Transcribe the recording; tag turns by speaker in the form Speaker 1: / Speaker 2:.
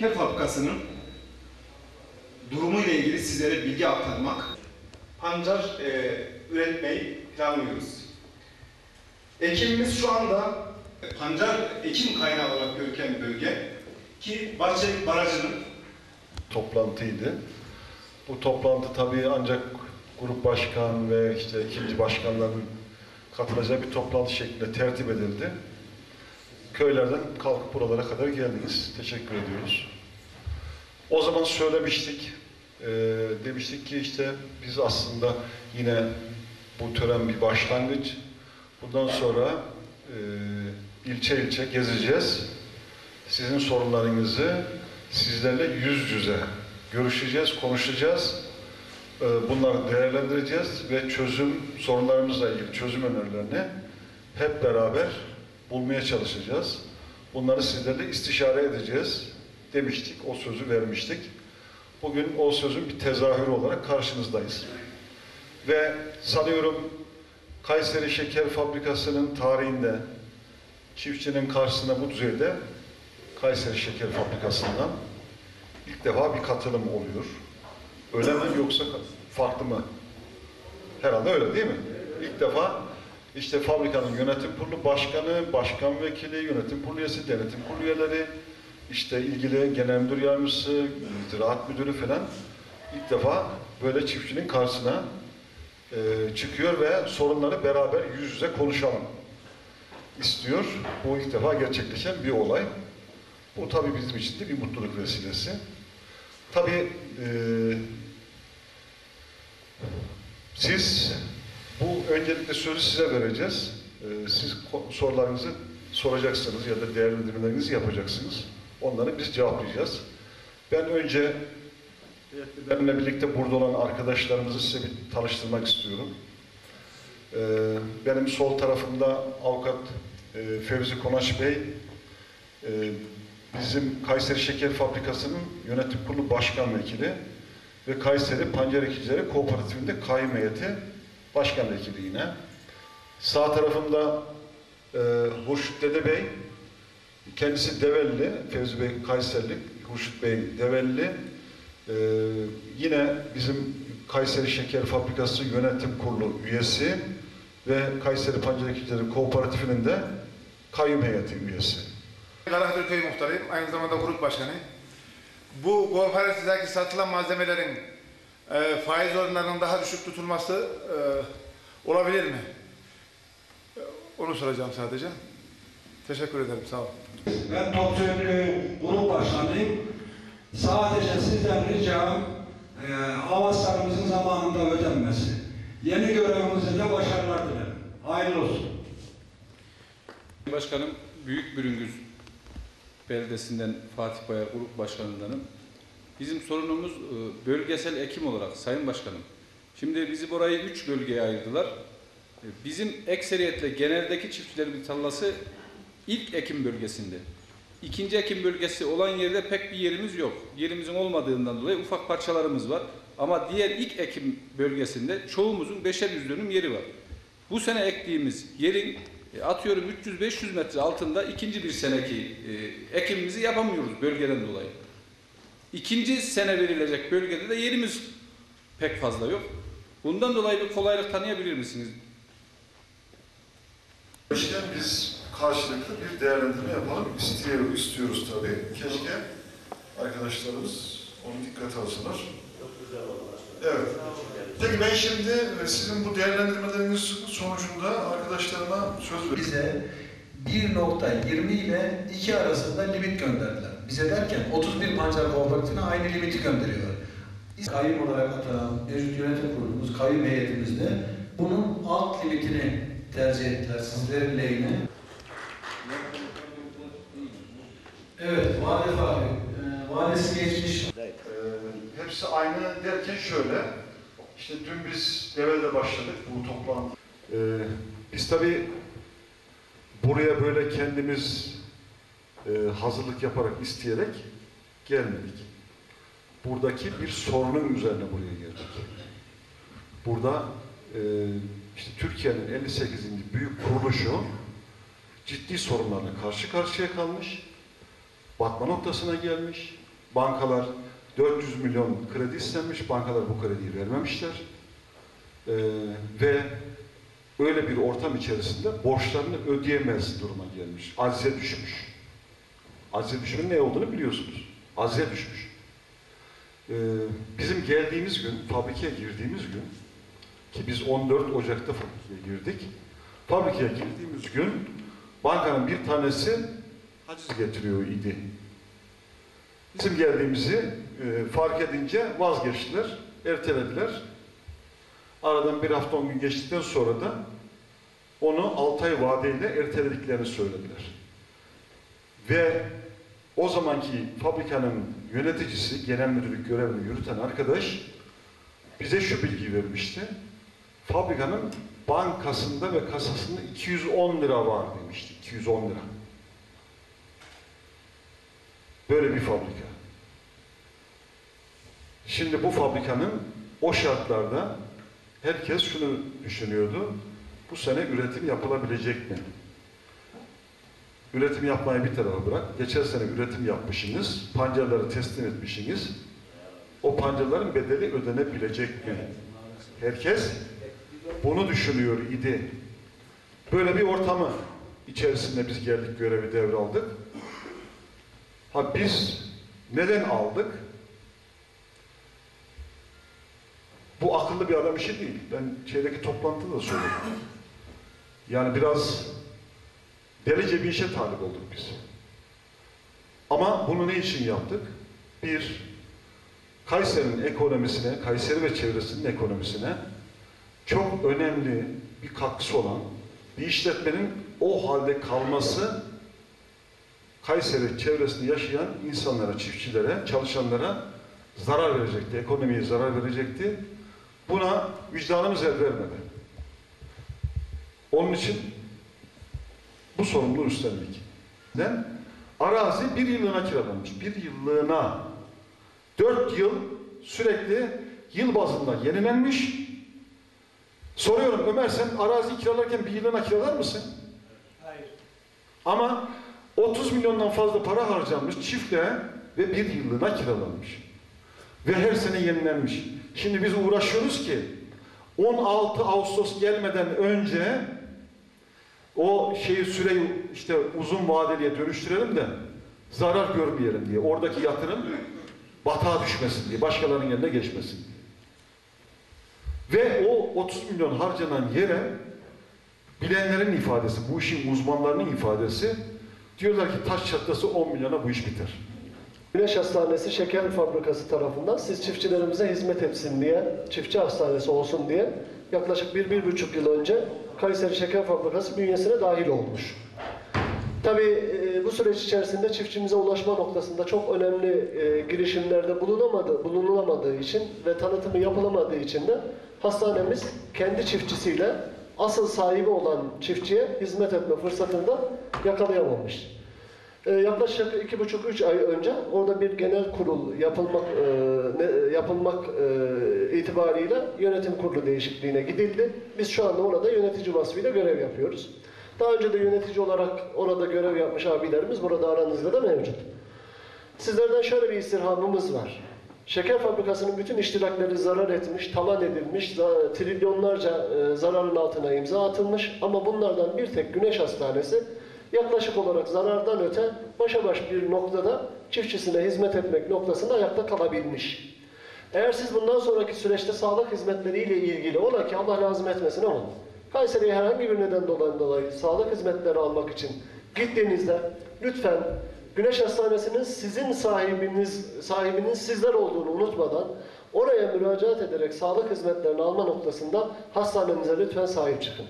Speaker 1: şeker fabrikasının durumu ile ilgili sizlere bilgi aktarmak, pancar e, üretmeyi planlıyoruz. Ekimimiz şu anda pancar ekim kaynağı olarak görüken bölge ki Bahçeli Barajı'nın
Speaker 2: toplantıydı. Bu toplantı tabii ancak grup başkan ve işte ikinci başkanların katılacağı bir toplantı şeklinde tertip edildi. Köylerden kalkıp buralara kadar geldiniz. Teşekkür ediyoruz. O zaman söylemiştik, eee, demiştik ki işte biz aslında yine bu tören bir başlangıç. Bundan sonra eee, ilçe ilçe gezeceğiz. Sizin sorunlarınızı sizlerle yüz yüze görüşeceğiz, konuşacağız. Ee, Bunları değerlendireceğiz ve çözüm sorunlarımızla ilgili çözüm önerilerini hep beraber bulmaya çalışacağız. Bunları sizlerle istişare edeceğiz demiştik, o sözü vermiştik. Bugün o sözün bir tezahürü olarak karşınızdayız. Ve sanıyorum Kayseri Şeker Fabrikası'nın tarihinde çiftçinin karşısında bu düzeyde Kayseri Şeker Fabrikası'ndan ilk defa bir katılım oluyor. Öyle mi yoksa farklı mı? Herhalde öyle değil mi? İlk defa işte fabrikanın yönetim kurulu başkanı, başkan vekili, yönetim kurulu üyesi, denetim kurulu üyeleri, işte ilgili genel müdür yardımcısı, ziraat müdürü falan ilk defa böyle çiftçinin karşısına e, çıkıyor ve sorunları beraber yüz yüze konuşalım istiyor. Bu ilk defa gerçekleşen bir olay. Bu tabii bizim için de bir mutluluk vesilesi. Tabii e, siz bu öncelikle sözü size vereceğiz. E, siz sorularınızı soracaksınız ya da değerlendirmelerinizi yapacaksınız. Onları biz cevaplayacağız. Ben önce benimle birlikte burada olan arkadaşlarımızı size bir tanıştırmak istiyorum. E, benim sol tarafımda avukat e, Fevzi Konaç Bey, e, bizim Kayseri Şeker Fabrikası'nın yönetim kurulu başkan vekili ve Kayseri Pancar Ekicileri Kooperatifinde kayyum heyeti başkan vekili. Sağ tarafımda e, Hurşit Dede Bey, kendisi Develli, Fevzi Bey Kayserili, Hurşit Bey Develli. E, yine bizim Kayseri Şeker Fabrikası Yönetim Kurulu üyesi ve Kayseri Pancar Ekicileri Kooperatifinin de kayyum heyeti üyesi.
Speaker 3: Karaköy Köy Muhtarıyım. Aynı zamanda grup başkanıyım. Bu kooperatifteki satılan malzemelerin e, faiz oranlarının daha düşük tutulması e, olabilir mi? E, Onu soracağım sadece. Teşekkür ederim. Sağ olun.
Speaker 4: Ben Topçuköy Grup Başkanıyım. Sadece sizden ricam e, havaslarımızın zamanında ödenmesi. Yeni görevimizde de başarılar dilerim. Hayırlı olsun.
Speaker 5: Başkanım Büyük Bürüngüz Beldesi'nden Fatih Bayar Grup Başkanı'ndanım. Bizim sorunumuz e, bölgesel ekim olarak Sayın Başkanım. Şimdi bizi burayı üç bölgeye ayırdılar. E, Bizim ekseriyetle geneldeki çiftçilerin tarlası ilk ekim bölgesinde. İkinci ekim bölgesi olan yerde pek bir yerimiz yok. Yerimizin olmadığından dolayı ufak parçalarımız var. Ama diğer ilk ekim bölgesinde çoğumuzun beşer yüz dönüm yeri var. Bu sene ektiğimiz yerin e, atıyorum 300-500 metre altında ikinci bir seneki ekimimizi yapamıyoruz bölgeden dolayı. İkinci sene verilecek bölgede de yerimiz pek fazla yok. Bundan dolayı bir kolaylık tanıyabilir misiniz?
Speaker 2: İşte biz karşılıklı bir değerlendirme yapalım istiyoruz, istiyoruz tabii. Keşke arkadaşlarımız onu dikkate alsalar. Evet. Peki ben şimdi e, sizin bu değerlendirmeleriniz sonucunda arkadaşlarıma söz veriyorum.
Speaker 6: bize 1.20 ile 2 arasında limit gönderdiler. Bize derken 31 pancar kooperatifine aynı limiti gönderiyorlar. Kayyum olarak atanan mevcut yönetim kurulumuz, kayyum heyetimizde bunun alt limitini tercih ettiler sizlerin lehine. Evet, Vali Fahri, e, valisi geçmiş
Speaker 2: Ee, hepsi aynı derken şöyle, işte dün biz Devel'de başladık bu toplantı. Ee, biz tabii buraya böyle kendimiz e, hazırlık yaparak, isteyerek gelmedik. Buradaki bir sorunun üzerine buraya geldik. Burada e, işte Türkiye'nin 58. büyük kuruluşu ciddi sorunlarla karşı karşıya kalmış, batma noktasına gelmiş Bankalar 400 milyon kredi istenmiş, bankalar bu krediyi vermemişler. Ee, ve öyle bir ortam içerisinde borçlarını ödeyemez duruma gelmiş. Acize düşmüş. Acize düşmenin ne olduğunu biliyorsunuz. Acize düşmüş. Ee, bizim geldiğimiz gün, fabrikaya girdiğimiz gün ki biz 14 Ocak'ta fabrikaya girdik. Fabrikaya girdiğimiz gün bankanın bir tanesi haciz getiriyor idi. Bizim geldiğimizi e, fark edince vazgeçtiler, ertelediler. Aradan bir hafta on gün geçtikten sonra da onu 6 ay vadeyle ertelediklerini söylediler. Ve o zamanki fabrikanın yöneticisi, genel müdürlük görevini yürüten arkadaş bize şu bilgi vermişti. Fabrikanın bankasında ve kasasında 210 lira var demişti. 210 lira. Böyle bir fabrika. Şimdi bu fabrikanın o şartlarda herkes şunu düşünüyordu. Bu sene üretim yapılabilecek mi? Üretim yapmayı bir tarafa bırak. Geçen sene üretim yapmışsınız, pancarları teslim etmişsiniz. O pancarların bedeli ödenebilecek mi? Herkes bunu düşünüyor idi. Böyle bir ortamı içerisinde biz geldik, görevi devraldık. Ha biz neden aldık? Bu akıllı bir adam işi değil. Ben şeydeki toplantıda da söyledim. Yani biraz delice bir işe talip olduk biz. Ama bunu ne için yaptık? Bir, Kayseri'nin ekonomisine, Kayseri ve çevresinin ekonomisine çok önemli bir katkısı olan bir işletmenin o halde kalması Kayseri çevresinde yaşayan insanlara, çiftçilere, çalışanlara zarar verecekti, ekonomiye zarar verecekti. Buna vicdanımız el vermedi. Onun için bu sorumluluğu üstlendik. Neden? Arazi bir yıllığına kiralanmış. Bir yıllığına. Dört yıl sürekli yıl bazında yenilenmiş. Soruyorum Ömer sen arazi kiralarken bir yıllığına kiralar mısın?
Speaker 7: Hayır.
Speaker 2: Ama 30 milyondan fazla para harcanmış çiftle ve bir yıllığına kiralanmış. Ve her sene yenilenmiş. Şimdi biz uğraşıyoruz ki 16 Ağustos gelmeden önce o şeyi süreyi işte uzun vadeliye dönüştürelim de zarar görmeyelim diye. Oradaki yatırım batağa düşmesin diye. Başkalarının yerine geçmesin diye. Ve o 30 milyon harcanan yere bilenlerin ifadesi, bu işin uzmanlarının ifadesi diyorlar ki taş çatlası 10 milyona bu iş biter.
Speaker 7: Güneş Hastanesi Şeker Fabrikası tarafından siz çiftçilerimize hizmet etsin diye, çiftçi hastanesi olsun diye yaklaşık bir, bir buçuk yıl önce Kayseri Şeker Fabrikası bünyesine dahil olmuş. Tabii e, bu süreç içerisinde çiftçimize ulaşma noktasında çok önemli e, girişimlerde bulunamadı, bulunulamadığı için ve tanıtımı yapılamadığı için de hastanemiz kendi çiftçisiyle asıl sahibi olan çiftçiye hizmet etme fırsatını da yakalayamamış. Ee, yaklaşık iki buçuk üç ay önce orada bir genel kurul yapılmak e, yapılmak e, itibariyle yönetim kurulu değişikliğine gidildi. Biz şu anda orada yönetici vasfıyla görev yapıyoruz. Daha önce de yönetici olarak orada görev yapmış abilerimiz burada aranızda da mevcut. Sizlerden şöyle bir istirhamımız var. Şeker fabrikasının bütün iştirakleri zarar etmiş, talan edilmiş, trilyonlarca e, zararın altına imza atılmış ama bunlardan bir tek Güneş Hastanesi yaklaşık olarak zarardan öte başa baş bir noktada çiftçisine hizmet etmek noktasında ayakta kalabilmiş. Eğer siz bundan sonraki süreçte sağlık hizmetleriyle ilgili ola ki Allah lazım etmesin ama Kayseri'ye herhangi bir neden dolayı, dolayı sağlık hizmetleri almak için gittiğinizde lütfen Güneş Hastanesi'nin sizin sahibiniz sahibinin sizler olduğunu unutmadan oraya müracaat ederek sağlık hizmetlerini alma noktasında hastanemize lütfen sahip çıkın.